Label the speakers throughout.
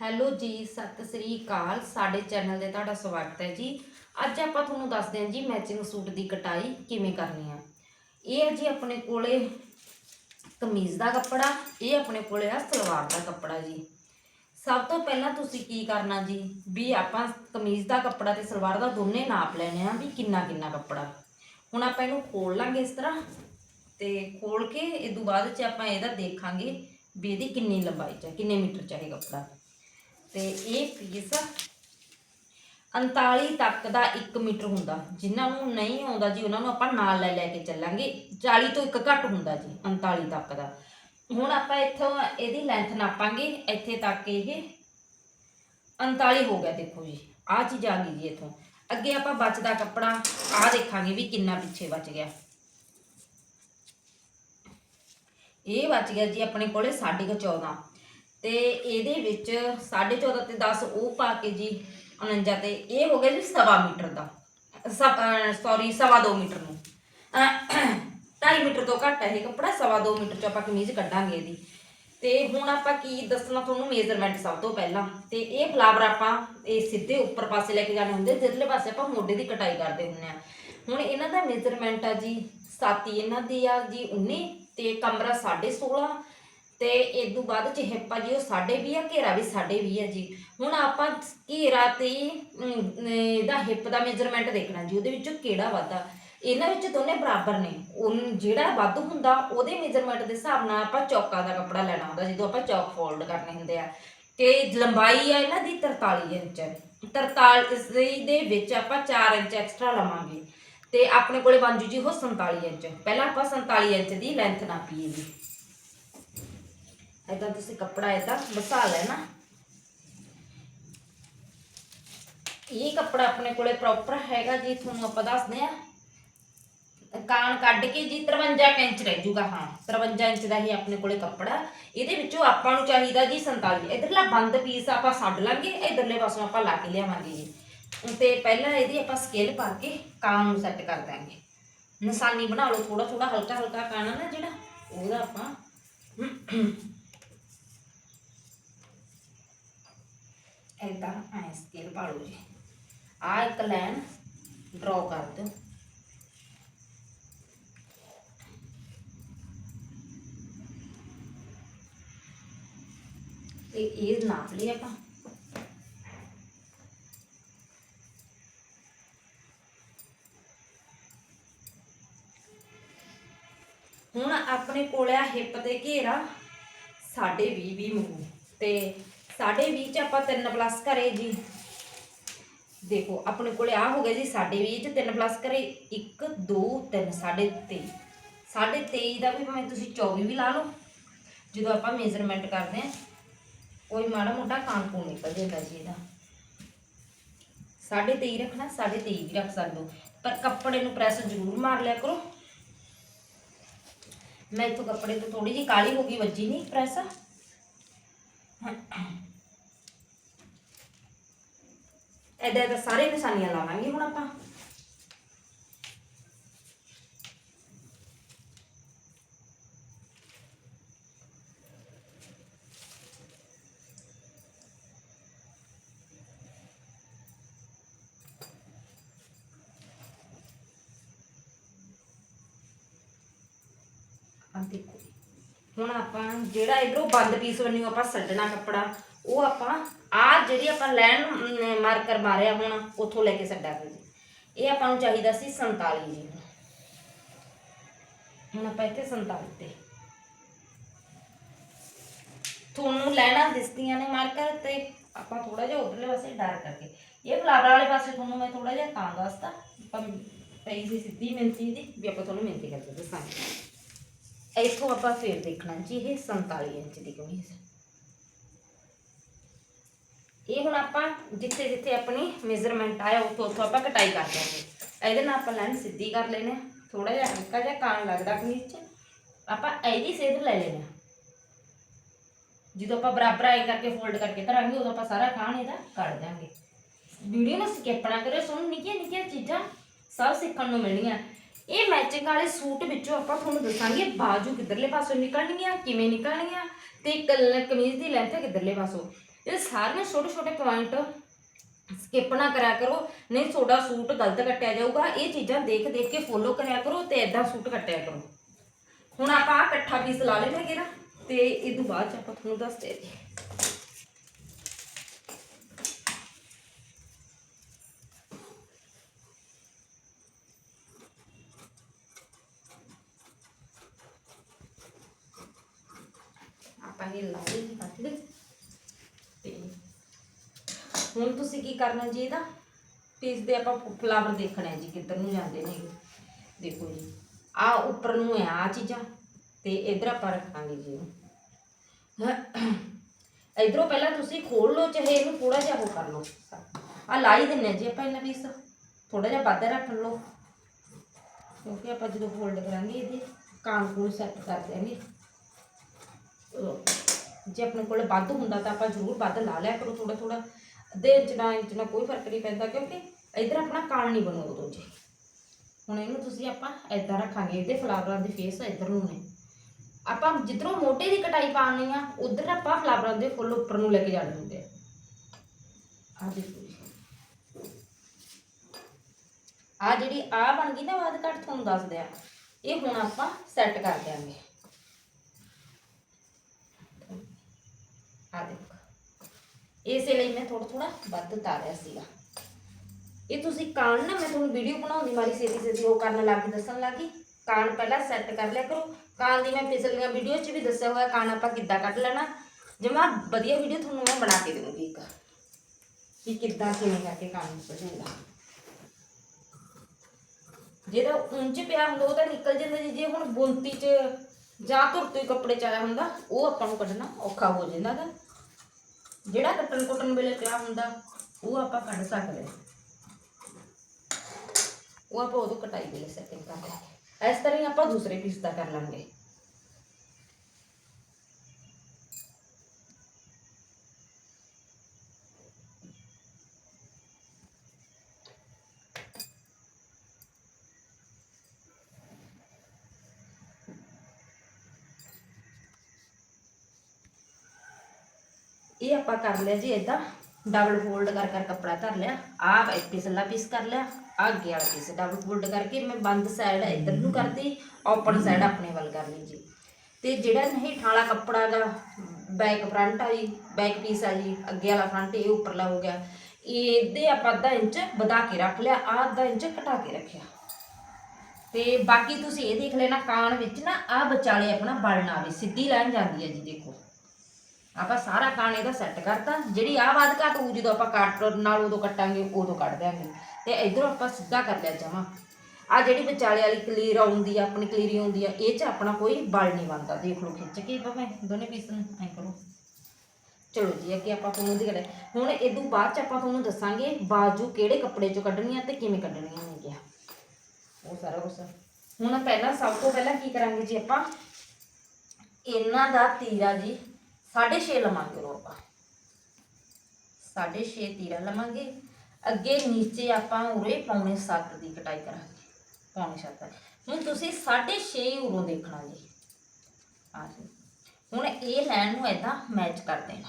Speaker 1: Hello ਜੀ, ਸਤਿ ਸ੍ਰੀ ਅਕਾਲ। ਸਾਡੇ channel ਤੇ ਤੁਹਾਡਾ ਸਵਾਗਤ ਹੈ ਜੀ। ਅੱਜ ਆਪਾਂ ਤੁਹਾਨੂੰ ਦੱਸਦੇ ਹਾਂ ਜੀ ਮੈਚਿੰਗ ਸੂਟ ਦੀ ਕਟਾਈ ਕਿਵੇਂ ਕਰਨੀ ਆ। ਇਹ ਹੈ ਜੀ ਆਪਣੇ ਕੋਲੇ ਕਮੀਜ਼ ਦਾ ਕੱਪੜਾ, ਇਹ ਆਪਣੇ ਕੋਲੇ ਆ ਸਲਵਾਰ ਦਾ ਕੱਪੜਾ ਜੀ। ਸਭ ਤੋਂ ਪਹਿਲਾਂ ਤੁਸੀਂ ਕੀ ਕਰਨਾ ਜੀ? ਵੀ ਆਪਾਂ ਕਮੀਜ਼ ਦਾ ਕੱਪੜਾ ਤੇ ਸਲਵਾਰ ਦਾ ਦੋਨੇ ਨਾਪ ਲੈਣੇ ਆ ਵੀ ਕਿੰਨਾ ਕਿੰਨਾ ਕੱਪੜਾ। ਹੁਣ ਆਪਾਂ ਇਹਨੂੰ ਖੋਲ ਲਾਂਗੇ ਇਸ ਤਰ੍ਹਾਂ ਤੇ ਖੋਲ ਕੇ ਇਹ ਤੋਂ ਬਾਅਦ ਚ ਆਪਾਂ ਇਹਦਾ ਦੇਖਾਂਗੇ ਵੀ ਇਹਦੀ ਕਿੰਨੀ ਲੰਬਾਈ ਚ ਕਿੰਨੇ ਮੀਟਰ ਚ ਇਹ ਕੱਪੜਾ। ਤੇ ਇਹ ਪੀਸ 39 ਤੱਕ ਦਾ 1 ਮੀਟਰ ਹੁੰਦਾ। ਜਿਨ੍ਹਾਂ ਨੂੰ ਨਹੀਂ ਆਉਂਦਾ ਜੀ, ਉਹਨਾਂ ਨੂੰ ਆਪਾਂ ਨਾਲ ਲੈ ਲੈ ਕੇ ਚੱਲਾਂਗੇ। 40 ਤੋਂ ਇੱਕ ਘੱਟ ਹੁੰਦਾ ਜੀ 39 ਤੱਕ ਦਾ। ਹੁਣ ਆਪਾਂ ਇੱਥੋਂ ਇਹਦੀ ਲੈਂਥ ਨਾਪਾਂਗੇ। ਇੱਥੇ ਤੱਕ ਇਹ 39 ਹੋ ਗਿਆ, ਦੇਖੋ ਜੀ। ਆਹ ਚੀਜ਼ ਆ ਗਈ ਜੀ ਇੱਥੋਂ। ਅੱਗੇ ਆਪਾਂ ਬਚਦਾ ਕੱਪੜਾ, ਆਹ ਦੇਖਾਂਗੇ ਵੀ ਕਿੰਨਾ ਪਿੱਛੇ ਬਚ ਗਿਆ। ਇਹ ਬਚ ਗਿਆ ਜੀ ਆਪਣੇ ਕੋਲੇ 14.5 ਤੇ ਇਹਦੇ ਵਿੱਚ 14.5 ਤੇ 10 ਉਹ ਪਾ ਕੇ ਜੀ 49 ਤੇ ਇਹ ਹੋ ਗਿਆ ਜੀ ਸਵਾ ਮੀਟਰ ਦਾ। ਸੌਰੀ ਸਵਾ 2 ਮੀਟਰ ਨੂੰ। 2.5 ਮੀਟਰ ਤੋਂ ਘੱਟ ਹੈ ਇਹ ਕੱਪੜਾ, ਸਵਾ 2 ਮੀਟਰ ਚ ਆਪਾਂ ਕਮੀਜ਼ ਕੱਢਾਂਗੇ ਇਹਦੀ। ਤੇ ਹੁਣ ਆਪਾਂ ਕੀ ਦੱਸਣਾ ਤੁਹਾਨੂੰ ਮੇਜ਼ਰਮੈਂਟ ਸਭ ਤੋਂ ਪਹਿਲਾਂ। ਤੇ ਇਹ ਫਲਾਵਰ ਆਪਾਂ ਇਹ ਸਿੱਧੇ ਉੱਪਰ ਪਾਸੇ ਲੈ ਕੇ ਜਾਣੇ ਹੁੰਦੇ, ਜਿੱਧਰਲੇ ਪਾਸੇ ਆਪਾਂ ਮੋਢੇ ਦੀ ਕਟਾਈ ਕਰਦੇ ਹੁੰਦੇ ਆ ਹੁਣ ਇਹਨਾਂ ਦਾ ਮੇਜ਼ਰਮੈਂਟ ਆ ਜੀ, ਸਾਤੀ ਇਹਨਾਂ ਦੀ ਆ ਜੀ 19 ਤੇ ਕਮਰਾ 16.5 ਤੇ ਇਸ ਤੋਂ ਬਾਅਦ ਚ ਹਿੱਪ ਆ ਜੀ ਉਹ 20 ਆ ਘੇਰਾ ਵੀ 20 ਆ ਜੀ। ਹੁਣ ਆਪਾਂ ਘੇਰਾ ਤੇ ਅਮ, ਇਹਦਾ ਹਿੱਪ ਦਾ ਮੇਜ਼ਰਮੈਂਟ ਦੇਖਣਾ ਜੀ ਉਹਦੇ ਵਿੱਚੋਂ ਕਿਹੜਾ ਵੱਧਾ ਇਹਨਾਂ ਵਿੱਚ ਦੋਨੇ ਬਰਾਬਰ ਨੇ। ਉਹ ਜਿਹੜਾ ਵੱਧ ਹੁੰਦਾ ਉਹਦੇ ਮੇਜ਼ਰਮੈਂਟ ਦੇ ਹਿਸਾਬ ਨਾਲ ਆਪਾਂ ਚੌਕਾਂ ਦਾ ਕੱਪੜਾ ਲੈਣਾ ਹੁੰਦਾ ਜਦੋਂ ਆਪਾਂ ਚੌਕ ਫੋਲਡ ਕਰਨੇ ਹੁੰਦੇ ਆ। ਤੇ ਲੰਬਾਈ ਆ ਇਹਨਾਂ ਦੀ 43 ਇੰਚ। 43 ਦੇ- ਦੇ ਵਿੱਚ ਆਪਾਂ 4 ਇੰਚ ਐਕਸਟਰਾ ਲਵਾਂਗੇ। ਤੇ ਆਪਣੇ ਕੋਲੇ ਬਣ ਜੂ ਜੀ ਉਹ 47 ਇੰਚ। ਪਹਿਲਾਂ ਆਪਾਂ 47 ਇੰਚ ਦੀ ਲੈਂਥ ਨਾਪੀਏ ਜੀ। ਏਦਾਂ ਤੁਸੀਂ ਕੱਪੜਾ ਏਦਾਂ ਵਸਾ ਲੈਣਾ। ਇਹ ਕੱਪੜਾ ਆਪਣੇ ਕੋਲੇ ਪ੍ਰੋਪਰ ਹੈਗਾ ਜੀ, ਤੁਹਾਨੂੰ ਆਪਾਂ ਦੱਸਦੇ ਆ ਕਾਣ ਕੱਢ ਕੇ ਜੀ 53 ਕੁ ਇੰਚ ਰਹਿ ਜੂਗਾ, ਹਾਂ 53 ਇੰਚ ਦਾ ਹੀ ਆਪਣੇ ਕੋਲੇ ਕੱਪੜਾ। ਇਹਦੇ ਵਿੱਚੋਂ ਆਪਾਂ ਨੂੰ ਚਾਹੀਦਾ ਜੀ 47 ਇਧਰਲਾ ਬੰਦ ਪੀਸ ਆਪਾਂ ਛੱਡ ਲਾਂਗੇ, ਇਧਰਲੇ ਪਾਸੋਂ ਆਪਾਂ ਲਾ ਕੇ ਲਿਆਵਾਂਗੇ ਜੀ। ਤੇ ਪਹਿਲਾਂ ਇਹਦੀ ਆਪਾਂ ਸਕੇਲ ਪਾ ਕੇ ਕਾਣ ਨੂੰ ਸੈੱਟ ਕਰ ਦਾਂਗੇ ਨਿਸ਼ਾਨੀ ਬਣਾ ਲਓ ਥੋੜਾ ਥੋੜਾ ਹਲਕਾ ਹਲਕਾ ਕਾਣਾ ਨਾ ਜਿਹੜਾ, ਉਹਦਾ ਆਪਾਂ ਏਦਾਂ ਐ ਸਕੇਲ ਪਾ ਲਓ ਜੀ। ਆ ਇੱਕ ਲਾਈਨ ਡਰਾ ਕਰ ਦਿਓ। ਤੇ ਇਹ ਨਾਪ ਲਈ ਆਪਾਂ। ਹੁਣ ਆਪਣੇ ਕੋਲ ਆ ਹਿੱਪ ਤੇ ਘੇਰਾ ਸਾਢੇ 20 20 ਮੂ ਤੇ ਸਾਢੇ 20 ਚ ਆਪਾਂ 3 ਪਲੱਸ ਕਰੇ ਜੀ। ਦੇਖੋ, ਆਪਣੇ ਕੋਲੇ ਆ ਹੋ ਗਿਆ ਜੀ ਸਾਢੇ 20 ਚ 3 ਪਲੱਸ ਕਰੇ। 1 2 3 ਸਾਢੇ 23 ਸਾਢੇ 23 ਦਾ ਵੀ ਭਾਵੇਂ ਤੁਸੀਂ 24 ਵੀ ਲਾ ਲਓ। ਜਦੋਂ ਆਪਾਂ ਮੇਜ਼ਰਮੈਂਟ ਕਰਦੇ ਆ ਕੋਈ ਮਾੜਾ ਮੋਟਾ ਕਾਨ ਕੋ ਨਿਕਲ ਜਾਂਦਾ ਜੀ ਇਹਦਾ। ਸਾਢੇ 23 ਰੱਖਣਾ, ਸਾਢੇ 23 ਵੀ ਰੱਖ ਸਕਦੇ ਹੋ। ਪਰ ਕੱਪੜੇ ਨੂੰ ਪ੍ਰੈਸ ਜ਼ਰੂਰ ਮਾਰ ਲਿਆ ਕਰੋ। ਮੈਂ ਇਥੋਂ ਕੱਪੜੇ ਤੋਂ ਥੋੜੀ ਜਿਹੀ ਕਾਲੀ ਹੋ ਗਈ, ਵੱਜੀ ਨਹੀਂ ਪ੍ਰੈਸ ਐਦਾਂ ਐਦਾਂ ਸਾਰੇ ਨਿਸ਼ਾਨੀਆਂ ਲਾਵਾਂਗੇ ਹੁਣ ਆਪਾਂ। ਆ ਦੇਖੋ। ਹੁਣ ਆਪਾਂ ਜਿਹੜਾ ਇਧਰੋਂ ਬੰਦ ਪੀਸ ਬੰਨਿਓ, ਆਪਾਂ ਛੱਡਣਾ ਕੱਪੜਾ। ਉਹ ਆਪਾਂ ਆ ਜਿਹੜੀ ਆਪਾਂ ਲਾਈਨ ਮਾਰਕਰ ਮਾਰਿਆ ਹੁਣ, ਉੱਥੋਂ ਲੈ ਕੇ ਛੱਡਾਂਗੇ ਜੀ। ਇਹ ਆਪਾਂ ਨੂੰ ਚਾਹੀਦਾ ਸੀ 47 ਜੀ। ਹੁਣ ਆਪਾਂ ਇੱਥੇ 47 ਤੇ। ਤੁਹਾਨੂੰ ਲੈਣਾ ਦਿਸਦੀਆਂ ਨੇ ਮਾਰਕਰ ਤੇ ਆਪਾਂ ਥੋੜਾ ਜਿਹਾ ਉਧਰਲੇ ਪਾਸੇ ਡਰ ਕਰਕੇ। ਇਹ ਫਲਾਵਰ ਵਾਲੇ ਪਾਸੇ ਤੁਹਾਨੂੰ ਮੈਂ ਥੋੜਾ ਜਿਹਾ ਤਾਂ ਦੱਸਤਾ, ਆਪਾਂ ਪਈ ਸੀ ਸਿੱਧੀ ਮਿੰਤੀ ਦੀ, ਵੀ ਆਪਾਂ ਤੁਹਾਨੂੰ ਮਿੰਤੀ ਕਰਕੇ ਦੱਸਾਂਗੇ। ਇੱਥੋਂ ਆਪਾਂ ਫੇਰ ਦੇਖਣਾ ਜੀ, ਇਹ 47 ਇੰਚ ਦੀ ਕਮੀਜ਼। ਇਹ ਹੁਣ ਆਪਾਂ ਜਿੱਥੇ ਜਿੱਥੇ ਆਪਣੀ ਮੇਜ਼ਰਮੈਂਟ ਆਇਆ, ਉੱਥੋਂ ਉੱਥੋਂ ਆਪਾਂ ਕਟਾਈ ਕਰ ਦਾਂਗੇ ਇਹਦੇ ਨਾਲ ਆਪਾਂ ਲਾਈਨ ਸਿੱਧੀ ਕਰ ਲੈਨੇ ਥੋੜਾ ਜਿਹਾ ਹਲਕਾ ਜਿਹਾ ਕਾਣ ਲੱਗਦਾ ਕਮੀਜ਼ 'ਚ। ਆਪਾਂ ਇਹਦੀ ਸੇਧ ਲੈ ਲੈਣਾ ਜਦੋਂ ਆਪਾਂ ਬਰਾਬਰ ਆਈ ਕਰਕੇ ਫੋਲਡ ਕਰਕੇ ਧਰਾਂਗੇ ਉਦੋਂ ਆਪਾਂ ਸਾਰਾ ਕਾਣ ਇਹਦਾ ਕੱਢ ਦਾਂਗੇ ਵੀਡੀਓ ਨੂੰ ਸਕਿਪ ਨਾ ਕਰਿਓ ਸੁਣ ਨਿੱਕੀਆਂ ਨਿੱਕੀਆਂ ਚੀਜ਼ਾਂ ਸਭ ਸਿੱਖਣ ਨੂੰ ਮਿਲਣੀਆਂ। ਇਹ ਮੈਚਿੰਗ ਵਾਲੇ ਸੂਟ ਵਿੱਚੋਂ ਆਪਾਂ ਤੁਹਾਨੂੰ ਦੱਸਾਂਗੇ, ਬਾਜੂ ਕਿੱਧਰਲੇ ਪਾਸੋਂ ਨਿਕਲਣਗੀਆਂ, ਕਿਵੇਂ ਨਿਕਲਣਗੀਆਂ ਤੇ ਕਲ- ਕਮੀਜ਼ ਦੀ ਲੈਂਥ ਕਿੱਧਰਲੇ ਪਾਸੋਂ। ਇਹ ਸਾਰੀਆਂ ਛੋਟੇ ਛੋਟੇ ਪੁਆਇੰਟ ਸਕਿਪ ਨਾ ਕਰਿਆ ਕਰੋ। ਨਹੀਂ ਤੁਹਾਡਾ ਸੂਟ ਗਲਤ ਕੱਟਿਆ ਜਾਊਗਾ। ਇਹ ਚੀਜ਼ਾਂ ਦੇਖ ਦੇਖ ਕੇ ਫੋਲੋ ਕਰਿਆ ਕਰੋ ਤੇ ਐਦਾਂ ਸੂਟ ਕੱਟਿਆ ਕਰੋ। ਹੁਣ ਆਪਾਂ ਆਹ ਇਕੱਠਾ ਪੀਸ ਲਾ ਲੈਣਾ ਹੈਗੇ ਨਾ, ਤੇ ਇਹ ਤੋਂ ਬਾਅਦ 'ਚ ਆਪਾਂ ਤੁਹਾਨੂੰ ਦੱਸਦੇ ਜੀ ਆਪਾਂ ਇਹ ਲਾ ਲਈ ਕੱਟ ਲਈ ਤੇ ਹੁਣ ਤੁਸੀਂ ਕੀ ਕਰਨਾ ਜੀ ਇਹਦਾ ਪੀਸ ਦੇ ਆਪਾਂ ਫਲਾਵਰ ਦੇਖਣਾ ਹੈ ਜੀ, ਕਿੱਧਰ ਨੂੰ ਜਾਂਦੇ ਨੇ ਦੇਖੋ ਜੀ, ਆ ਉੱਪਰ ਨੂੰ ਹੈ ਆ ਚੀਜ਼ਾਂ। ਤੇ ਇਧਰ ਆਪਾਂ ਰੱਖਾਂਗੇ ਜੀ ਇਹਨੂੰ। ਇਧਰੋਂ ਪਹਿਲਾਂ ਤੁਸੀਂ ਖੋਲ ਲਓ, ਚਾਹੇ ਇਹਨੂੰ ਥੋੜਾ ਜਿਹਾ ਉਹ ਕਰ ਲਓ। ਆ ਲਾ ਹੀ ਦਿੰਨੇ ਜੀ ਆਪਾਂ ਇਹਨਾਂ ਪੀਸ ਥੋੜਾ ਜਿਹਾ ਵੱਧ ਰੱਖ ਲਓ। ਕਿਉਂਕਿ ਆਪਾਂ ਜਦੋਂ ਫੋਲਡ ਕਰਾਂਗੇ ਇਹਦੇ, ਕਾਨ ਕੋਲ ਸੈੱਟ ਕਰ ਦਿਆਂਗੇ ਜੇ ਆਪਣੇ ਕੋਲ ਵੱਧ ਹੁੰਦਾ ਤਾਂ ਆਪਾਂ ਜ਼ਰੂਰ ਵੱਧ ਲਾ ਲਿਆ ਕਰੋ ਥੋੜਾ ਥੋੜਾ ਅੱਧੇ ਇੰਚ ਨਾਲ ਇੰਚ ਨਾਲ ਕੋਈ ਫ਼ਰਕ ਨਹੀਂ ਪੈਂਦਾ ਕਿਉਂਕਿ ਇਧਰ ਆਪਣਾ ਕਾਣ ਨਹੀਂ ਬਣੂ ਉਦੋਂ ਜੇ ਹੁਣ ਇਹਨੂੰ ਤੁਸੀਂ ਆਪਾਂ ਇਦਾਂ ਰੱਖਾਂਗੇ, ਇਹਦੇ ਫਲਾਵਰਾਂ ਦੇ ਫੇਸ ਇਧਰ ਨੂੰ ਨੇ। ਆਪਾਂ ਜਿੱਧਰੋਂ ਮੋਢੇ ਦੀ ਕਟਾਈ ਪਾਉਣੀ ਆ, ਉਧਰ ਆਪਾਂ ਫਲਾਵਰਾਂ ਦੇ ਫੁੱਲ ਉੱਪਰ ਨੂੰ ਲੈ ਕੇ ਜਾਣੇ ਹੁੰਦੇ ਆ। ਆਹ ਦੇਖੋ ਆ ਜਿਹੜੀ ਆ ਬਣ ਗਈ ਨਾ ਬਾਅਦ ਘੱਟ ਤੁਹਾਨੂੰ ਦੱਸਦੇ ਆ। ਇਹ ਹੁਣ ਆਪਾਂ ਸੈੱਟ ਕਰ ਦਿਆਂਗੇ। ਆ ਦੇਖੋ। ਇਸੇ ਲਈ ਮੈਂ ਥੋੜਾ ਥੋੜਾ ਵੱਧ ਉਤਾਰਿਆ ਸੀਗਾ। ਇਹ ਤੁਸੀਂ ਕਾਨ ਨਾ ਮੈਂ ਤੁਹਾਨੂੰ ਵੀਡੀਓ ਬਣਾਉਂਦੀ ਮਾਰੀ ਛੇਤੀ ਛੇਤੀ ਉਹ ਕਰਨ ਲੱਗ, ਦੱਸਣ ਲੱਗੀ ਕਾਨ ਪਹਿਲਾਂ ਸੈੱਟ ਕਰ ਲਿਆ ਕਰੋ। ਕਾਨ ਦੀ ਮੈਂ ਪਿਛਲੀਆਂ ਵੀਡੀਓ 'ਚ ਵੀ ਦੱਸਿਆ ਹੋਇਆ ਕਾਨ ਆਪਾਂ ਕਿੱਦਾਂ ਕੱਢ ਲੈਣਾ। ਜਮਾ ਵਧੀਆ ਵੀਡੀਓ ਤੁਹਾਨੂੰ ਮੈਂ ਬਣਾ ਕੇ ਦੇਵਾਂਗੀ ਇੱਕ। ਕਿ ਕਿੱਦਾਂ ਕਿਵੇਂ ਕਰਕੇ ਕਾਨ ਨਿਕਲ ਜਾਂਦਾ ਜਿਹੜਾ ਉੱਚ ਪਿਆ ਹੁੰਦਾ, ਉਹ ਤਾਂ ਨਿਕਲ ਜਾਂਦਾ ਜੀ। ਜੇ ਹੁਣ ਬੁੰਤੀ 'ਚ ਜਾਂ ਧੁਰਤੀ ਕੱਪੜੇ 'ਚ ਆਇਆ ਹੁੰਦਾ, ਉਹ ਆਪਾਂ ਨੂੰ ਕੱਢਣਾ ਔਖਾ ਹੋ ਜਾਂਦਾ ਗਾ ਜਿਹੜਾ ਕੱਟਣ ਕੁੱਟਣ ਵੇਲੇ ਪਿਆ ਹੁੰਦਾ, ਉਹ ਆਪਾਂ ਕੱਢ ਸਕਦੇ ਹਾਂ। ਉਹ ਆਪਾਂ ਉਦੋਂ ਕਟਾਈ ਵੇਲੇ ਸੈਟਿੰਗ ਕਰ ਲਾਂਗੇ ਇਸ ਤਰ੍ਹਾਂ ਹੀ ਆਪਾਂ ਦੂਸਰੇ ਪੀਸ ਦਾ ਕਰ ਲਾਂਗੇ ਇਹ ਆਪਾਂ ਕਰ ਲਿਆ ਜੀ ਇਦਾਂ ਡਬਲ ਫੋਲਡ ਕਰ ਕਰ ਕੱਪੜਾ ਧਰ ਲਿਆ। ਆਹ ਪੀਸ ਪਿਛਲਾ ਪੀਸ ਕਰ ਲਿਆ। ਆਹ ਅੱਗੇ ਵਾਲਾ ਪੀਸ ਡਬਲ ਫੋਲਡ ਕਰਕੇ ਮੈਂ ਬੰਦ ਸਾਈਡ ਇੱਧਰ ਨੂੰ ਕਰਤੀ। ਓਪਨ ਸਾਈਡ ਆਪਣੇ ਵੱਲ ਕਰ ਲਈ ਜੀ। ਤੇ ਜਿਹੜਾ ਹੇਠਾਂ ਵਾਲਾ ਕੱਪੜਾ ਦਾ ਬੈਕ ਫਰੰਟ ਆ ਜੀ ਬੈਕ ਪੀਸ ਆ ਜੀ, ਅੱਗੇ ਵਾਲਾ ਫਰੰਟ ਇਹ ਉੱਪਰਲਾ ਹੋ ਗਿਆ। ਇਹਦੇ ਆਪਾਂ ਅੱਧਾ ਇੰਚ ਵਧਾ ਕੇ ਰੱਖ ਲਿਆ। ਆਹ ਅੱਧਾ ਇੰਚ ਘਟਾ ਕੇ ਰੱਖਿਆ। ਤੇ ਬਾਕੀ ਤੁਸੀਂ ਇਹ ਦੇਖ ਲੈਣਾ, ਕਾਨ ਵਿੱਚ ਨਾ ਆਹ ਵਿਚਾਲੇ ਆਪਣਾ ਬਲ ਨਾ ਆਵੇ ਸਿੱਧੀ ਲਾਈਨ ਜਾਂਦੀ ਹੈ ਜੀ, ਦੇਖੋ। ਆਪਾਂ ਸਾਰਾ ਕਾਣ ਦਾ ਸੈੱਟ ਕਰਤਾ। ਜਿਹੜੀ ਆਹ ਬਾਦ ਘੱਟ ਹੋਊ, ਜਦੋਂ ਆਪਾਂ ਕੱਟ ਨਾਲ ਉਦੋਂ ਕੱਟਾਂਗੇ, ਉਦੋਂ ਕੱਢ ਦਿਆਂਗੇ। ਤੇ ਇਧਰੋਂ ਆਪਾਂ ਸਿੱਧਾ ਕਰ ਲਿਆ ਜਮਾ। ਆ ਜਿਹੜੀ ਵਿਚਾਲੇ ਵਾਲੀ ਕਲੀਰ ਆਉਂਦੀ ਆ, ਆਪਣੀ ਕਲੀਰੀ ਆਉਂਦੀ ਆ, ਇਹ ਚ ਆਪਣਾ ਕੋਈ ਬਲ ਨਹੀਂ ਬਣਦਾ। ਦੇਖ ਲਓ, ਖਿੱਚ ਕੇ ਭਾਵੇਂ ਦੋਨੇ ਪੀਸ ਨੂੰ, ਐ ਕਰੋ। ਚਲੋ ਜੀ, ਅੱਗੇ ਆਪਾਂ ਤੁਹਾਨੂੰ ਦੀ ਗੱਲ ਹੁਣ ਇਦੋਂ ਬਾਅਦ ਚ ਆਪਾਂ ਤੁਹਾਨੂੰ ਦੱਸਾਂਗੇ ਬਾਜੂ ਕਿਹੜੇ ਕੱਪੜੇ ਚੋਂ ਕੱਢਣੀਆਂ ਤੇ ਕਿਵੇਂ ਕੱਢਣੀਆਂ ਨੇ ਉਹ ਸਾਰਾ ਕੁਛ। ਹੁਣ ਪਹਿਲਾਂ ਸਭ ਤੋਂ ਪਹਿਲਾਂ ਕੀ ਕਰਾਂਗੇ ਜੀ ਆਪਾਂ? ਇਹਨਾਂ ਦਾ ਤੀਰਾ ਜੀ 6.5 ਲਵਾਂਗੇ ਉਹ ਆਪਾਂ। 6.5 ਤੀਰਾ ਲਵਾਂਗੇ। ਅੱਗੇ ਨੀਚੇ ਆਪਾਂ ਉਰੇ ਪੌਣੇ 7 ਦੀ ਕਟਾਈ ਕਰਾਂਗੇ। ਪੌਣੇ 7 ਹੁਣ ਤੁਸੀਂ 6.5 ਉਰੋਂ ਦੇਖਣਾ ਜੀ। ਆ ਜੀ। ਹੁਣ ਇਹ ਲਾਈਨ ਨੂੰ ਐਦਾਂ ਮੈਚ ਕਰ ਦੇਣਾ।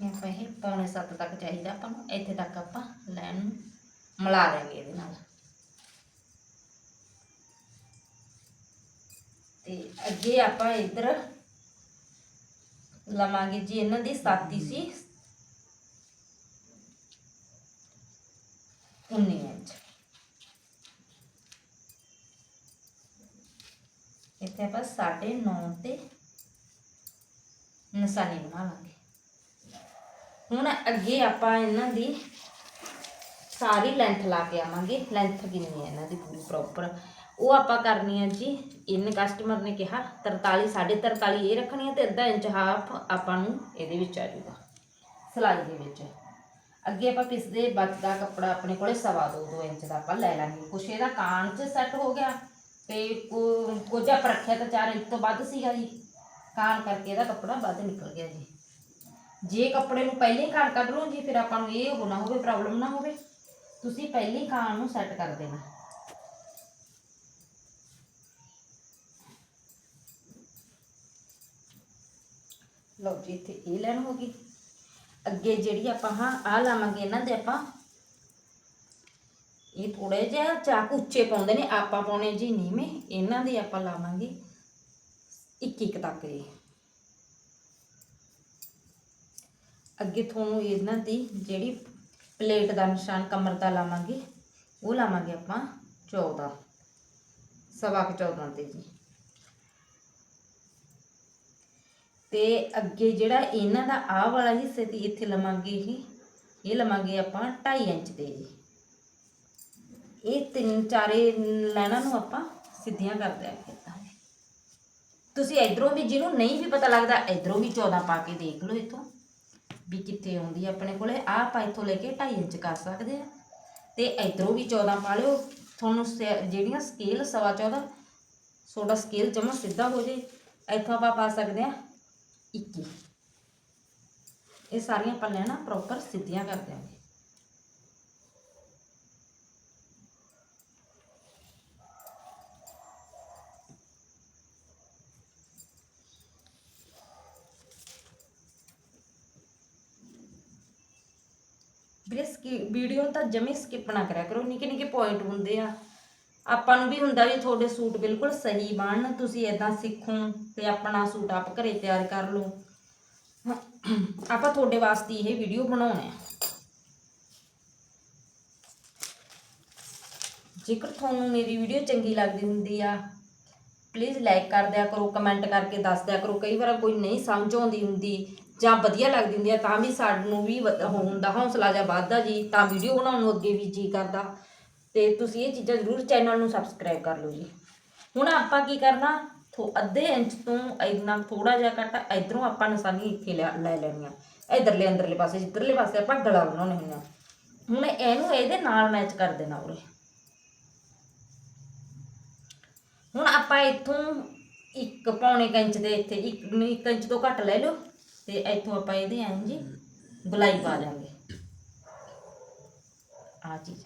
Speaker 1: ਇਹ ਆਪਾਂ ਇਹ ਪੌਣੇ 7 ਤੱਕ ਚਾਹੀਦਾ ਆਪਾਂ ਨੂੰ। ਇੱਥੇ ਤੱਕ ਆਪਾਂ ਲਾਈਨ ਨੂੰ ਮਿਲਾ ਦੇਵਾਂਗੇ ਇਹਦੇ ਨਾਲ। ਤੇ ਅੱਗੇ ਆਪਾਂ ਇੱਧਰ ਲਵਾਂਗੇ ਜੀ, ਇਹਨਾਂ ਦੀ ਸਾਦੀ ਸੀ। 19 ਇੰਚ। ਇੱਥੇ ਆਪਾਂ 9.5 ਤੇ ਨਿਸ਼ਾਨੀ ਬਣਾ ਲਾਂਗੇ। ਹੁਣ ਅੱਗੇ ਆਪਾਂ ਇਹਨਾਂ ਦੀ ਸਾਰੀ ਲੈਂਥ ਲਾ ਕੇ ਆਵਾਂਗੇ। ਲੈਂਥ ਕਿੰਨੀ ਹੈ ਇਹਨਾਂ ਦੀ ਪੂਰੀ ਪ੍ਰੋਪਰ ਉਹ ਆਪਾਂ ਕਰਨੀ ਹੈ ਜੀ, ਇਹਨੇ ਕਸਟਮਰ ਨੇ ਕਿਹਾ 43 43.5 ਇਹ ਰੱਖਣੀ ਹੈ ਤੇ ਅੱਧਾ ਇੰਚ ਹਾਫ ਆਪਾਂ ਨੂੰ ਇਹਦੇ ਵਿੱਚ ਆ ਜਾਊਗਾ, ਸਿਲਾਈ ਦੇ ਵਿੱਚ। ਅੱਗੇ ਆਪਾਂ ਪਿਸਦੇ ਬਚਦਾ ਕੱਪੜਾ ਆਪਣੇ ਕੋਲੇ ਸਵਾ ਦੋ ਦੋ ਇੰਚ ਦਾ ਆਪਾਂ ਲੈ ਲਾਂਗੇ। ਕੁਛ ਇਹਦਾ ਕਾਨ 'ਚ ਸੈੱਟ ਹੋ ਗਿਆ ਤੇ ਕੁ- ਕੁਝ ਆਪਾਂ ਰੱਖਿਆ ਤਾਂ 4 ਇੰਚ ਤੋਂ ਵੱਧ ਸੀਗਾ ਜੀ। ਕਾਣ ਕਰਕੇ ਇਹਦਾ ਕੱਪੜਾ ਵੱਧ ਨਿਕਲ ਗਿਆ ਜੀ। ਜੇ ਕੱਪੜੇ ਨੂੰ ਪਹਿਲੇ ਹੀ ਕਾਣ ਕੱਢ ਲਓ ਜੀ, ਫਿਰ ਆਪਾਂ ਨੂੰ ਇਹ ਹੋਣਾ ਹੋਵੇ ਪ੍ਰੋਬਲਮ ਨਾ ਹੋਵੇ। ਤੁਸੀਂ ਪਹਿਲੇ ਹੀ ਕਾਣ ਨੂੰ ਸੈੱਟ ਕਰ ਦੇਣਾ। ਲਓ ਜੀ, ਇੱਥੇ ਇਹ ਲਾਈਨ ਹੋ ਗਈ। ਅੱਗੇ ਜਿਹੜੀ ਆਪਾਂ ਹਾਂ ਆ ਲਾਵਾਂਗੇ ਇਹਨਾਂ ਦੇ ਆਪਾਂ। ਇਹ ਥੋੜੇ ਜਿਹਾ ਚਾਕ ਉੱਚੇ ਪਾਉਂਦੇ ਨੇ, ਆਪਾਂ ਪਾਉਣੇ ਜੀ ਨੀਵੇਂ, ਇਹਨਾਂ ਦੇ ਆਪਾਂ ਲਾਵਾਂਗੇ ਇੱਕ ਇੱਕ ਤੱਕ ਜੀ ਅੱਗੇ ਤੁਹਾਨੂੰ ਇਹਨਾਂ ਦੀ ਜਿਹੜੀ ਪਲੇਟ ਦਾ ਨਿਸ਼ਾਨ, ਕਮਰ ਦਾ ਲਾਵਾਂਗੇ, ਉਹ ਲਾਵਾਂਗੇ ਆਪਾਂ 14 ਸਵਾ ਕੁ 14 ਤੇ ਜੀ। ਤੇ ਅੱਗੇ ਜਿਹੜਾ ਇਹਨਾਂ ਦਾ ਆਹ ਵਾਲਾ ਹਿੱਸੇ ਦੀ ਇੱਥੇ ਲਵਾਂਗੇ ਇਹ ਇਹ ਲਵਾਂਗੇ ਆਪਾਂ 2.5 ਇੰਚ ਦੇ ਜੀ। ਇਹ ਤਿੰਨ ਚਾਰੇ ਲਾਈਨਾਂ ਨੂੰ ਆਪਾਂ ਸਿੱਧੀਆਂ ਕਰ ਦਿਆਂਗੇ ਤੁਸੀਂ ਇਧਰੋਂ ਵੀ ਜਿਹਨੂੰ ਨਹੀਂ ਵੀ ਪਤਾ ਲੱਗਦਾ, ਇਧਰੋਂ ਵੀ 14 ਪਾ ਕੇ ਦੇਖ ਲਓ ਇੱਥੋਂ, ਵੀ ਕਿੱਥੇ ਆਉਂਦੀ ਹੈ ਆਪਣੇ ਕੋਲੇ। ਆਹ ਆਪਾਂ ਇੱਥੋਂ ਲੈ ਕੇ 2.5 ਇੰਚ ਕਰ ਸਕਦੇ ਆ। ਤੇ ਇਧਰੋਂ ਵੀ 14 ਪਾ ਲਿਓ। ਤੁਹਾਨੂੰ ਸ- ਜਿਹੜੀਆਂ ਸਕੇਲ ਸਵਾ 14 ਤੁਹਾਡਾ ਸਕੇਲ ਜਮਾ ਸਿੱਧਾ ਹੋ ਜੇ। ਇੱਥੋਂ ਆਪਾਂ ਪਾ ਸਕਦੇ ਆ 21 ਇਹ ਸਾਰੀਆਂ ਆਪਾਂ ਲੈਣਾ ਪ੍ਰੋਪਰ ਸਿੱਧੀਆਂ ਕਰ ਦਿਆਂਗੇ। ਵੀਰੇ, ਸਕੀ ਵੀਡੀਓ ਤਾਂ ਜਮੇ ਸਕਿਪ ਨਾ ਕਰਿਆ ਕਰੋ। ਨਿੱਕੇ ਨਿੱਕੇ ਪੁਆਇੰਟ ਹੁੰਦੇ ਆ। ਆਪਾਂ ਨੂੰ ਵੀ ਹੁੰਦਾ ਵੀ ਤੁਹਾਡੇ ਸੂਟ ਬਿਲਕੁਲ ਸਹੀ ਬਣਨ, ਤੁਸੀਂ ਇਦਾਂ ਸਿੱਖੋ ਤੇ ਆਪਣਾ ਸੂਟ ਆਪ ਘਰੇ ਤਿਆਰ ਕਰ ਲਓ। ਆਪਾਂ ਤੁਹਾਡੇ ਵਾਸਤੇ ਇਹ ਵੀਡੀਓ ਬਣਾਉਣੇ ਆ। ਜੇਕਰ ਤੁਹਾਨੂੰ ਮੇਰੀ ਵੀਡੀਓ ਚੰਗੀ ਲੱਗਦੀ ਹੁੰਦੀ ਆ ਪਲੀਜ਼ ਲਾਈਕ ਕਰ ਦਿਆ ਕਰੋ ਕਮੈਂਟ ਕਰਕੇ ਦੱਸ ਦਿਆ ਕਰੋ। ਕਈ ਵਾਰ ਕੋਈ ਨਹੀਂ ਸਮਝ ਆਉਂਦੀ ਹੁੰਦੀ ਜਾਂ ਵਧੀਆ ਲੱਗਦੀ ਹੁੰਦੀ ਆ, ਤਾਂ ਵੀ ਸਾਨੂੰ ਵੀ ਵਧ- ਉਹ ਹੁੰਦਾ ਹੌਸਲਾ ਜਾਂ ਵੱਧਦਾ ਜੀ, ਤਾਂ ਵੀਡੀਓ ਬਣਾਉਣ ਨੂੰ ਅੱਗੇ ਵੀ ਜੀ ਕਰਦਾ। ਤੇ ਤੁਸੀਂ ਇਹ ਚੀਜ਼ਾਂ ਜ਼ਰੂਰ ਚੈਨਲ ਨੂੰ ਸਬਸਕ੍ਰਾਈਬ ਕਰ ਲਓ ਜੀ। ਹੁਣ ਆਪਾਂ ਕੀ ਕਰਨਾ? ਥੋ ਅੱਧੇ ਇੰਚ ਤੋਂ ਇੰਨਾ ਥੋੜਾ ਜਿਹਾ ਕੱਟ ਇਧਰੋਂ ਆਪਾਂ ਨਿਸ਼ਾਨੀ ਇੱਥੇ ਲੈ ਲੈ ਲੈਣੀ ਆ ਇਧਰਲੇ ਅੰਦਰਲੇ ਪਾਸੇ, ਜਿੱਧਰਲੇ ਪਾਸੇ ਆਪਾਂ ਗਲਾ ਬਣਾਉਣੇ ਹੁੰਦੇ ਆ। ਹੁਣ ਇਹਨੂੰ ਇਹਦੇ ਨਾਲ ਮੈਚ ਕਰ ਦੇਣਾ ਉਰੇ। ਹੁਣ ਆਪਾਂ ਇੱਥੋਂ ਇੱਕ ਪੌਣੇ ਕੁ ਇੰਚ ਦੇ ਇੱਥੇ, ਇੱਕ ਇੱਕ ਇੰਚ ਤੋਂ ਘੱਟ ਲੈ ਲਓ ਤੇ ਇੱਥੋਂ ਆਪਾਂ ਇਹਦੇ ਐਂ ਜੀ ਗੁਲਾਈ ਪਾ ਜਾਾਂਗੇ ਆ ਚੀਜ਼।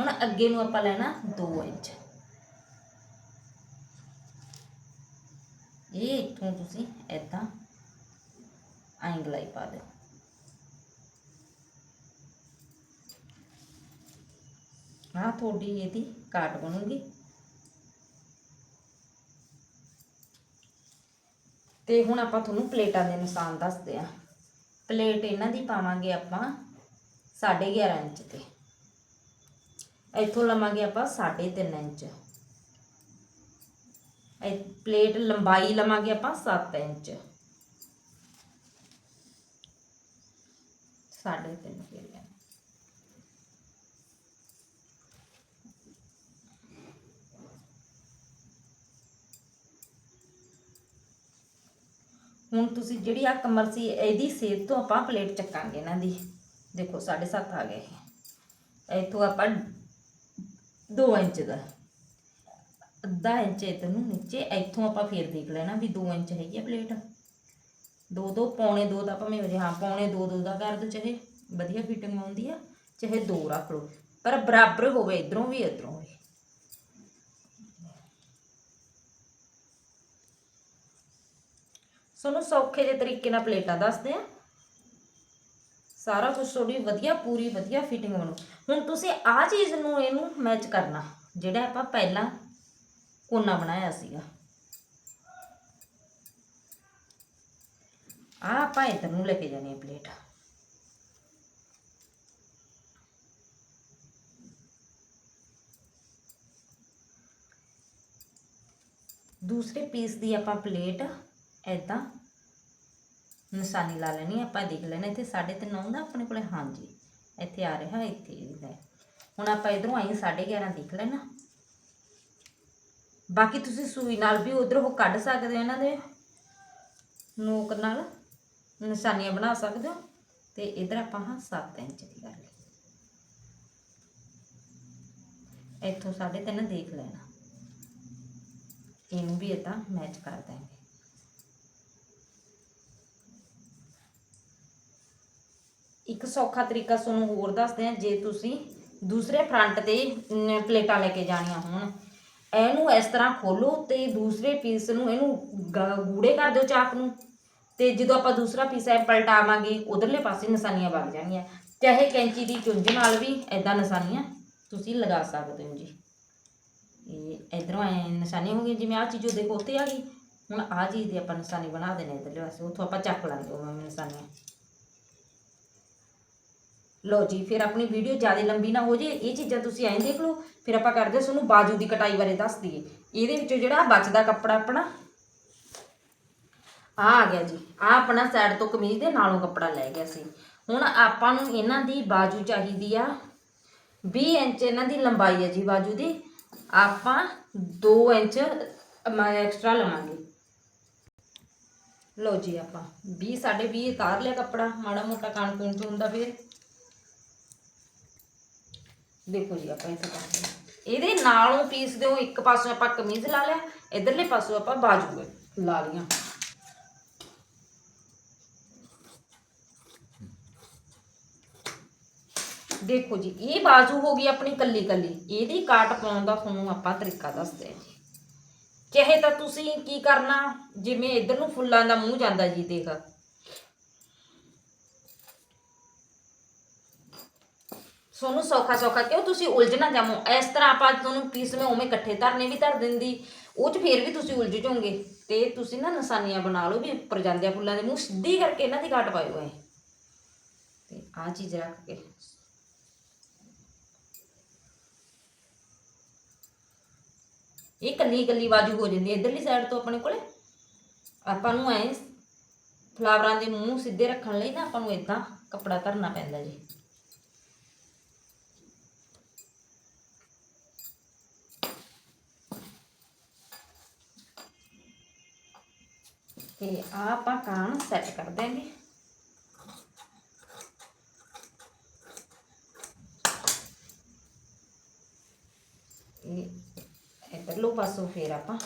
Speaker 1: ਹੁਣ ਅੱਗੇ ਨੂੰ ਆਪਾਂ ਲੈਣਾ 2 ਇੰਚ। ਇਹ ਇੱਥੋਂ ਤੁਸੀਂ ਐਦਾਂ ਐਂ ਗੁਲਾਈ ਪਾ ਦਿਓ। ਆ ਤੁਹਾਡੀ ਇਹਦੀ ਕਾਟ ਬਣੂਗੀ। ਤੇ ਹੁਣ ਆਪਾਂ ਤੁਹਾਨੂੰ ਪਲੇਟਾਂ ਦੇ ਨਿਸ਼ਾਨ ਦੱਸਦੇ ਆ ਪਲੇਟ ਇਹਨਾਂ ਦੀ ਪਾਵਾਂਗੇ ਆਪਾਂ 11.5 ਇੰਚ ਤੇ। ਇੱਥੋਂ ਲਵਾਂਗੇ ਆਪਾਂ 3.5 ਇੰਚ। ਪਲੇਟ ਲੰਬਾਈ ਲਵਾਂਗੇ ਆਪਾਂ 7 ਇੰਚ। 3.5 ਫਿਰ ਹੁਣ ਤੁਸੀਂ ਜਿਹੜੀ ਆ ਕਮਰ ਸੀ, ਇਹਦੀ ਸੇਧ ਤੋਂ ਆਪਾਂ ਪਲੇਟ ਚੱਕਾਂਗੇ ਇਹਨਾਂ ਦੀ। ਦੇਖੋ 7.5 ਆ ਗਏ ਇੱਥੋਂ ਆਪਾਂ 2 ਇੰਚ ਦਾ। ਅੱਧਾ ਇੰਚ ਇਹਨੂੰ ਨੀਚੇ। ਇੱਥੋਂ ਆਪਾਂ ਫੇਰ ਦੇਖ ਲੈਣਾ ਵੀ 2 ਇੰਚ ਹੈਗੀ ਆ ਪਲੇਟ। ਦੋ ਦੋ, ਪੌਣੇ ਦੋ ਦਾ ਭਾਵੇਂ ਹੋ ਜੇ ਹਾਂ, ਪੌਣੇ ਦੋ ਦੋ ਦਾ ਕਰ ਦਿਓ ਚਾਹੇ ਵਧੀਆ ਫਿਟਿੰਗ ਆਉਂਦੀ ਆ, ਚਾਹੇ ਦੋ ਰੱਖ ਲਓ। ਪਰ ਬਰਾਬਰ ਹੋਵੇ, ਇਧਰੋਂ ਵੀ ਇਧਰੋਂ ਵੀ। ਤੁਹਾਨੂੰ ਸੌਖੇ ਜਿਹੇ ਤਰੀਕੇ ਨਾਲ ਪਲੇਟਾਂ ਦੱਸਦੇ ਆ। ਸਾਰਾ ਕੁਝ ਤੁਹਾਡੀ ਵਧੀਆ, ਪੂਰੀ ਵਧੀਆ ਫਿਟਿੰਗ ਬਣੂ। ਹੁਣ ਤੁਸੀਂ ਆਹ ਚੀਜ਼ ਨੂੰ ਇਹਨੂੰ ਮੈਚ ਕਰਨਾ, ਜਿਹੜਾ ਆਪਾਂ ਪਹਿਲਾਂ ਕੋਨਾ ਬਣਾਇਆ ਸੀਗਾ। ਆ ਆਪਾਂ ਇੱਧਰ ਨੂੰ ਲੈ ਕੇ ਜਾਣੀ ਹੈ ਪਲੇਟ ਦੂਸਰੇ ਪੀਸ ਦੀ ਆਪਾਂ ਪਲੇਟ ਐਦਾਂ ਨਿਸ਼ਾਨੀ ਲਾ ਲੈਣੀ, ਆਪਾਂ ਦੇਖ ਲੈਣਾ, ਇੱਥੇ 3.5 ਆਉਂਦਾ ਆਪਣੇ ਕੋਲੇ? ਹਾਂਜੀ, ਇੱਥੇ ਆ ਰਿਹਾ, ਇੱਥੇ ਲੈ ਹੁਣ ਆਪਾਂ ਇਧਰੋਂ ਆਈ 11.5 ਦੇਖ ਲੈਣਾ। ਬਾਕੀ ਤੁਸੀਂ ਸੂਈ ਨਾਲ ਵੀ ਉਧਰ ਉਹ ਕੱਢ ਸਕਦੇ ਹੋ ਇਹਨਾਂ ਦੇ। ਨੋਕ ਨਾਲ ਨਿਸ਼ਾਨੀਆਂ ਬਣਾ ਸਕਦੇ ਹੋ। ਤੇ ਇਧਰ ਆਪਾਂ ਹਾਂ 7 ਇੰਚ ਦੀ ਕਰ ਲਈ ਇੱਥੋਂ 3.5 ਦੇਖ ਲੈਣਾ। ਇਹਨੂੰ ਵੀ ਇਦਾਂ ਮੈਚ ਕਰ ਦਾਂਗੇ। ਇੱਕ ਸੌਖਾ ਤਰੀਕਾ ਤੁਹਾਨੂੰ ਹੋਰ ਦੱਸਦੇ ਹਾਂ, ਜੇ ਤੁਸੀਂ ਦੂਸਰੇ ਫਰੰਟ ਤੇ ਪਲੇਟਾਂ ਲੈ ਕੇ ਜਾਣੀਆਂ ਹੋਣ। ਇਹਨੂੰ ਇਸ ਤਰ੍ਹਾਂ ਖੋਲੋ ਤੇ ਦੂਸਰੇ ਪੀਸ ਨੂੰ ਇਹਨੂੰ ਗੂੜੇ ਕਰ ਦਿਓ ਚਾਕ ਨੂੰ। ਤੇ ਜਦੋਂ ਆਪਾਂ ਦੂਸਰਾ ਪੀਸ ਐ ਪਲਟਾਵਾਂਗੇ, ਉਧਰਲੇ ਪਾਸੇ ਨਿਸ਼ਾਨੀਆਂ ਵਗ ਜਾਣਗੀਆਂ ਚਾਹੇ ਕੈਂਚੀ ਦੀ ਚੁੰਝ ਨਾਲ ਵੀ ਐਦਾਂ ਨਿਸ਼ਾਨੀਆਂ ਤੁਸੀਂ ਲਗਾ ਸਕਦੇ ਹੋ ਜੀ। ਇਹ ਇਧਰੋਂ ਐ ਨਿਸ਼ਾਨੀ ਹੋ ਗਈ, ਜਿਵੇਂ ਆ ਚੀਜ਼ ਉਹ ਦੇਖੋ ਉੱਤੇ ਆ ਗਈ। ਹੁਣ ਆ ਚੀਜ਼ ਦੀ ਆਪਾਂ ਨਿਸ਼ਾਨੀ ਬਣਾ ਦੇਣੇ ਇਧਰਲੇ ਪਾਸੇ, ਉੱਥੋਂ ਆਪਾਂ ਚੱਕ ਲਾਂਗੇ ਉਹ ਨਿਸ਼ਾਨੀਆਂ। ਲੋ ਜੀ, ਫਿਰ ਆਪਣੀ ਵੀਡੀਓ ਜ਼ਿਆਦਾ ਲੰਬੀ ਨਾ ਹੋ ਜੇ, ਇਹ ਚੀਜ਼ਾਂ ਤੁਸੀਂ ਐਂ ਦੇਖ ਲਓ, ਫਿਰ ਆਪਾਂ ਕਰਦੇ ਹਾਂ ਤੁਹਾਨੂੰ ਬਾਜੂ ਦੀ ਕਟਾਈ ਬਾਰੇ ਦੱਸ ਦਈਏ। ਇਹਦੇ ਵਿੱਚੋਂ ਜਿਹੜਾ ਬਚਦਾ ਕੱਪੜਾ ਆਪਣਾ ਆ ਆ ਗਿਆ ਜੀ। ਆ ਆਪਣਾ ਸਾਈਡ ਤੋਂ ਕਮੀਜ਼ ਦੇ ਨਾਲੋਂ ਕੱਪੜਾ ਲੈ ਗਿਆ ਸੀ। ਹੁਣ ਆਪਾਂ ਨੂੰ ਇਹਨਾਂ ਦੀ ਬਾਜੂ ਚਾਹੀਦੀ ਆ 20 ਇੰਚ, ਇਹਨਾਂ ਦੀ ਲੰਬਾਈ ਹੈ ਜੀ ਬਾਜੂ ਦੀ। ਆਪਾਂ 2 ਇੰਚ ਐਕਸਟਰਾ ਲਵਾਂਗੇ। ਲਓ ਜੀ ਆਪਾਂ 20 ਸਾਢੇ 20 ਉਤਾਰ ਲਿਆ ਕੱਪੜਾ, ਮਾੜਾ ਮੋਟਾ ਕਾਣ ਕੂਣ ਚ ਹੁੰਦਾ ਫਿਰ। ਦੇਖੋ ਜੀ ਆਪਾਂ ਕਰਦੇ ਹਾਂ। ਇਹਦੇ ਨਾਲੋਂ ਪੀਸ ਦਿਓ ਇੱਕ ਪਾਸੋਂ ਆਪਾਂ ਕਮੀਜ਼ ਲਾ ਲਿਆ ਇਧਰਲੇ ਪਾਸੋਂ ਆਪਾਂ ਬਾਜੂ ਲਾ ਲੀਆਂ ਦੇਖੋ ਜੀ ਇਹ ਬਾਜੂ ਹੋ ਗਈ ਆਪਣੀ ਕੱਲੀ ਕੱਲੀ ਇਹਦੀ ਕਾਟ ਪਾਉਣ ਦਾ ਤੁਹਾਨੂੰ ਆਪਾਂ ਤਰੀਕਾ ਦੱਸਦੇ ਹਾਂ ਜੀ। ਚਾਹੇ ਤਾਂ ਤੁਸੀਂ ਕੀ ਕਰਨਾ ਜਿਵੇਂ ਇਧਰ ਨੂੰ ਫੁੱਲਾਂ ਦਾ ਮੂੰਹ ਜਾਂਦਾ ਜੀ ਦੇਖ। ਤੁਹਾਨੂੰ ਸੌਖਾ ਸੌਖਾ ਕਿਉਂ ਤੁਸੀਂ ਉਲਝ ਨਾ ਜਾਵੋ ਇਸ ਤਰ੍ਹਾਂ ਆਪਾਂ ਤੁਹਾਨੂੰ ਪੀਸ ਮੈਂ ਉਵੇਂ ਇਕੱਠੇ ਧਰਨੇ ਵੀ ਧਰ ਦਿੰਦੀ, ਉਹ ਚ ਫੇਰ ਵੀ ਤੁਸੀਂ ਉਲਝ ਜਾਓਗੇ। ਤੇ ਤੁਸੀਂ ਨਾ ਨਿਸ਼ਾਨੀਆਂ ਬਣਾ ਲਓ ਵੀ ਉੱਪਰ ਜਾਂਦੇ ਆ ਫੁੱਲਾਂ ਦੇ ਮੂੰਹ ਸਿੱਧੀ ਕਰਕੇ ਇਹਨਾਂ ਦੀ ਘਾਟ ਪਾਇਓ ਐ। ਤੇ ਆ ਚੀਜ਼ ਰੱਖ ਕੇ। ਇਹ ਕੱਲੀ ਕੱਲੀ ਬਾਜੂ ਹੋ ਜਾਂਦੀ ਹੈ ਇਧਰਲੀ ਸਾਈਡ ਤੋਂ ਆਪਣੇ ਕੋਲੇ। ਆਪਾਂ ਨੂੰ ਐ ਫਲਾਵਰਾਂ ਦੇ ਮੂੰਹ ਸਿੱਧੇ ਰੱਖਣ ਲਈ ਨਾ ਆਪਾਂ ਨੂੰ ਇਦਾਂ ਕੱਪੜਾ ਧਰਨਾ ਪੈਂਦਾ ਜੀ। ਤੇ ਆ ਆਪਾਂ ਕਾਣ ਸੈੱਟ ਕਰ ਦਿਆਂਗੇ। ਇਹ ਇਧਰਲੋ ਪਾਸੋਂ ਫੇਰ ਆਪਾਂ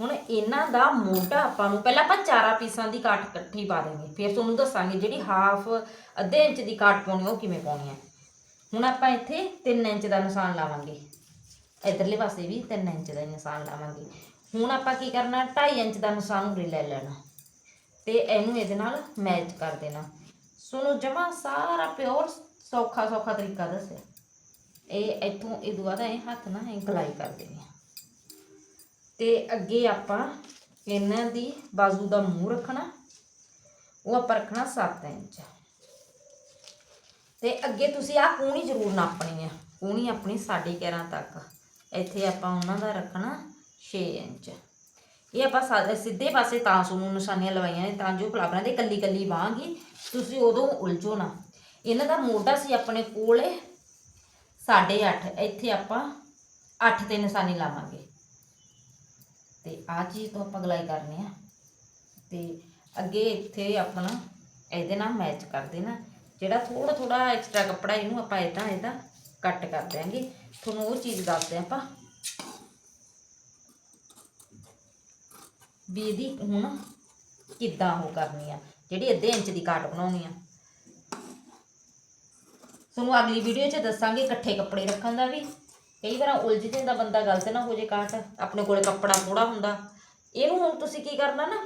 Speaker 1: ਹੁਣ ਇਹਨਾਂ ਦਾ ਮੋਢਾ ਆਪਾਂ ਨੂੰ ਪਹਿਲਾਂ ਆਪਾਂ ਚਾਰਾਂ ਪੀਸਾਂ ਦੀ ਕਾਟ ਇਕੱਠੀ ਪਾ ਦੇਵਾਂਗੇ ਫਿਰ ਤੁਹਾਨੂੰ ਦੱਸਾਂਗੇ ਜਿਹੜੀ ਹਾਫ ਅੱਧੇ ਇੰਚ ਦੀ ਕਾਟ ਪਾਉਣੀ ਉਹ ਕਿਵੇਂ ਪਾਉਣੀ ਹੈ ਹੁਣ ਆਪਾਂ ਇੱਥੇ 3 ਇੰਚ ਦਾ ਨਿਸ਼ਾਨ ਲਾਵਾਂਗੇ। ਇਧਰਲੇ ਪਾਸੇ ਵੀ 3 ਇੰਚ ਦਾ ਹੀ ਨਿਸ਼ਾਨ ਲਾਵਾਂਗੇ। ਹੁਣ ਆਪਾਂ ਕੀ ਕਰਨਾ 2.5 ਇੰਚ ਦਾ ਨਿਸ਼ਾਨ ਉਰੇ ਲੈ ਲੈਣਾ। ਤੇ ਇਹਨੂੰ ਇਹਦੇ ਨਾਲ ਮੈਚ ਕਰ ਦੇਣਾ। ਸੁਣੋ ਜਮਾ ਸਾਰਾ ਪਿਓਰ ਸੌਖਾ ਸੌਖਾ ਤਰੀਕਾ ਦੱਸਿਆ। ਇਹ ਇੱਥੋਂ ਇਹ ਦੁਆਰਾ ਇਹ ਹੱਥ ਨਾਲ ਇਹ ਗਲਾਈ ਕਰ ਦੇਣੀ ਆ। ਤੇ ਅੱਗੇ ਆਪਾਂ ਇਹਨਾਂ ਦੀ ਬਾਜ਼ੂ ਦਾ ਮੂੰਹ ਰੱਖਣਾ। ਉਹ ਆਪਾਂ ਰੱਖਣਾ 7 ਇੰਚ। ਤੇ ਅੱਗੇ ਤੁਸੀਂ ਆ ਕੂਣੀ ਜ਼ਰੂਰ ਨਾਪਣੀ ਆ। ਕੂਣੀ ਆਪਣੀ 11.5 ਤੱਕ। ਇੱਥੇ ਆਪਾਂ ਉਹਨਾਂ ਦਾ ਰੱਖਣਾ 6 ਇੰਚ। ਇਹ ਆਪਾਂ ਸਾ- ਸਿੱਧੇ ਪਾਸੇ ਤਾਂ ਨੂੰ ਨਿਸ਼ਾਨੀਆਂ ਲਵਾਈਆਂ ਨੇ, ਤਾਂ ਜੋ ਫਲਾਵਰਾਂ ਦੇ ਕੱਲੀ ਕੱਲੀ ਬਾਂਗੀ ਤੁਸੀਂ ਉਦੋਂ ਉਲਝੋ ਨਾ। ਇਹਨਾਂ ਦਾ ਮੋਢਾ ਸੀ ਆਪਣੇ ਕੋਲੇ 8.5 ਇੱਥੇ ਆਪਾਂ 8 ਤੇ ਨਿਸ਼ਾਨੀ ਲਾਵਾਂਗੇ। ਤੇ ਆ ਚੀਜ਼ ਤੋਂ ਆਪਾਂ ਗਲਾਈ ਕਰਨੀ ਆ। ਤੇ ਅੱਗੇ ਇੱਥੇ ਆਪਣਾ ਇਹਦੇ ਨਾਲ ਮੈਚ ਕਰ ਦੇਣਾ। ਜਿਹੜਾ ਥੋੜਾ ਥੋੜਾ ਐਕਸਟਰਾ ਕੱਪੜਾ ਇਹਨੂੰ ਆਪਾਂ ਇਦਾਂ ਇਦਾਂ ਕੱਟ ਕਰ ਦਿਆਂਗੇ। ਤੁਹਾਨੂੰ ਉਹ ਚੀਜ਼ ਦੱਸਦੇ ਆਪਾਂ। ਵੀ ਇਹਦੀ ਹੁਣ ਕਿੱਦਾਂ ਉਹ ਕਰਨੀ ਆ, ਜਿਹੜੀ ਅੱਧੇ ਇੰਚ ਦੀ ਕਾਟ ਬਣਾਉਣੀ ਆ। ਤੁਹਾਨੂੰ ਅਗਲੀ ਵੀਡੀਓ 'ਚ ਦੱਸਾਂਗੇ ਇਕੱਠੇ ਕੱਪੜੇ ਰੱਖਣ ਦਾ ਵੀ। ਕਈ ਵਾਰ ਉਲਝ ਜਾਂਦਾ ਬੰਦਾ, ਗਲਤ ਨਾ ਹੋ ਜੇ ਕਾਟ ਆਪਣੇ ਕੋਲੇ ਕੱਪੜਾ ਥੋੜਾ ਹੁੰਦਾ। ਇਹਨੂੰ ਹੁਣ ਤੁਸੀਂ ਕੀ ਕਰਨਾ ਨਾ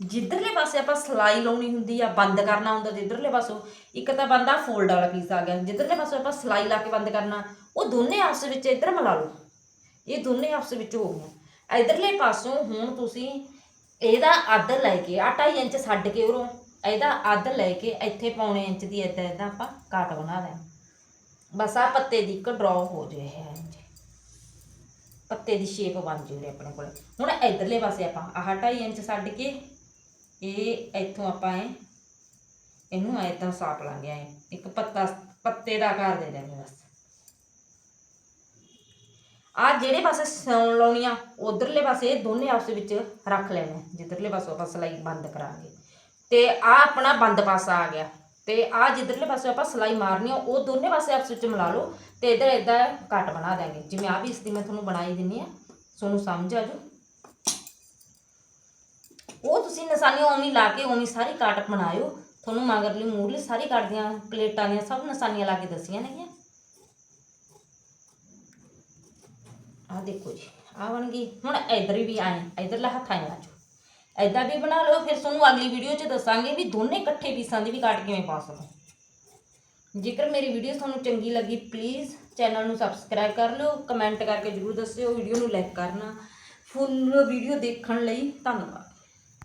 Speaker 1: ਜਿੱਧਰਲੇ ਪਾਸੇ ਆਪਾਂ ਸਲਾਈ ਲਾਉਣੀ ਹੁੰਦੀ ਆ, ਬੰਦ ਕਰਨਾ ਹੁੰਦਾ ਜਿੱਧਰਲੇ ਪਾਸੋਂ, ਇੱਕ ਤਾਂ ਬੰਦਾ ਫੋਲਡ ਵਾਲਾ ਪੀਸ ਆ ਗਿਆ, ਜਿੱਧਰਲੇ ਪਾਸੋਂ ਆਪਾਂ ਸਲਾਈ ਲਾ ਕੇ ਬੰਦ ਕਰਨਾ, ਉਹ ਦੋਨੇ ਆਪਸ ਵਿੱਚ ਇੱਧਰ ਮਿਲਾ ਲਓ। ਇਹ ਦੋਨੇ ਆਪਸ ਵਿੱਚ ਹੋ ਗਈਆਂ। ਇਧਰਲੇ ਪਾਸੋਂ ਹੁਣ ਤੁਸੀਂ ਇਹਦਾ ਅੱਧ ਲੈ ਕੇ ਆ 2.5 ਇੰਚ ਛੱਡ ਕੇ ਉਰੋਂ, ਇਹਦਾ ਅੱਧ ਲੈ ਕੇ ਇੱਥੇ ਪੌਣੇ ਇੰਚ ਦੀ ਇਦਾਂ ਇਦਾਂ ਆਪਾਂ ਕਾਟ ਬਣਾ ਲਿਆ ਬਸ ਆ ਪੱਤੇ ਦੀ ਇੱਕ ਡਰਾ ਹੋ ਜੇ ਹੈ ਪੱਤੇ ਦੀ ਸ਼ੇਪ ਬਣ ਜੂਗੀ ਆਪਣੇ ਕੋਲ। ਹੁਣ ਇਧਰਲੇ ਪਾਸੇ ਆਪਾਂ ਆਹ 2.5 ਇੰਚ ਛੱਡ ਕੇ ਇਹ ਇੱਥੋਂ ਆਪਾਂ ਇਹ, ਇਹਨੂੰ ਐਦਾਂ ਸਾਪ ਲਾਂਗੇ ਐ ਇੱਕ ਪੱਤਾ, ਪੱਤੇ ਦਾ ਆਕਾਰ ਦੇ ਦੇਵਾਂਗੇ ਬਸ। ਆ ਜਿਹੜੇ ਪਾਸੇ ਸੌਣ ਲਾਉਣੀ ਆ, ਉਧਰਲੇ ਪਾਸੇ ਇਹ ਦੋਨੇ ਆਪਸ ਵਿੱਚ ਰੱਖ ਲੈਣੇ। ਜਿੱਧਰਲੇ ਪਾਸੋਂ ਆਪਾਂ ਸਲਾਈ ਬੰਦ ਕਰਾਂਗੇ। ਤੇ ਆ ਆਪਣਾ ਬੰਦ ਪਾਸਾ ਆ ਗਿਆ। ਤੇ ਆ ਜਿੱਧਰਲੇ ਪਾਸੇ ਆਪਾਂ ਸਲਾਈ ਮਾਰਨੀ ਆ, ਉਹ ਦੋਨੇ ਪਾਸੇ ਆਪਸ ਵਿੱਚ ਮਿਲਾ ਲਓ ਤੇ ਇਧਰ ਇਦਾਂ ਕੱਟ ਬਣਾ ਦਾਂਗੇ ਜਿਵੇਂ ਆ ਵੀ ਇਸ ਦੀ ਮੈਂ ਤੁਹਾਨੂੰ ਬਣਾਈ ਦਿੰਨੀ ਆ। ਤੁਹਾਨੂੰ ਸਮਝ ਆ ਜਾਓ ਉਹ ਤੁਸੀਂ ਨਿਸ਼ਾਨੀਆਂ ਉਵੇਂ ਲਾ ਕੇ, ਉਵੇਂ ਸਾਰੀ ਕਾਟ ਬਣਾਇਓ। ਤੁਹਾਨੂੰ ਮਗਰਲੀ ਮੂਰਲੀ ਸਾਰੀ ਕਾਟ ਦੀਆਂ ਪਲੇਟਾਂ ਦੀਆਂ ਸਭ ਨਿਸ਼ਾਨੀਆਂ ਲਾ ਕੇ ਦੱਸੀਆਂ ਨੇਗੀਆਂ। ਆ ਦੇਖੋ ਜੀ ਆ ਬਣ ਗਈ ਹੁਣ ਇਧਰ ਵੀ ਆਏ, ਇਧਰਲਾ ਹੱਥ ਆਏ ਆਜੋ ਐਦਾਂ ਵੀ ਬਣਾ ਲਓ, ਫਿਰ ਤੁਹਾਨੂੰ ਅਗਲੀ ਵੀਡੀਓ 'ਚ ਦੱਸਾਂਗੇ ਵੀ ਦੋਨੇ ਇਕੱਠੇ ਪੀਸਾਂ ਦੀ ਵੀ ਕੱਟ ਕਿਵੇਂ ਪਾ ਸਕੋ। ਜੇਕਰ ਮੇਰੀ ਵੀਡੀਓ ਤੁਹਾਨੂੰ ਚੰਗੀ ਲੱਗੀ ਪਲੀਜ਼ ਚੈਨਲ ਨੂੰ ਸਬਸਕ੍ਰਾਈਬ ਕਰ ਲਿਓ ਕਮੈਂਟ ਕਰਕੇ ਜਰੂਰ ਦੱਸਿਓ ਵੀਡੀਓ ਨੂੰ ਲਾਈਕ ਕਰਨਾ। ਫੁੱਲ ਵੀਡੀਓ ਦੇਖਣ ਲਈ ਧੰਨਵਾਦ।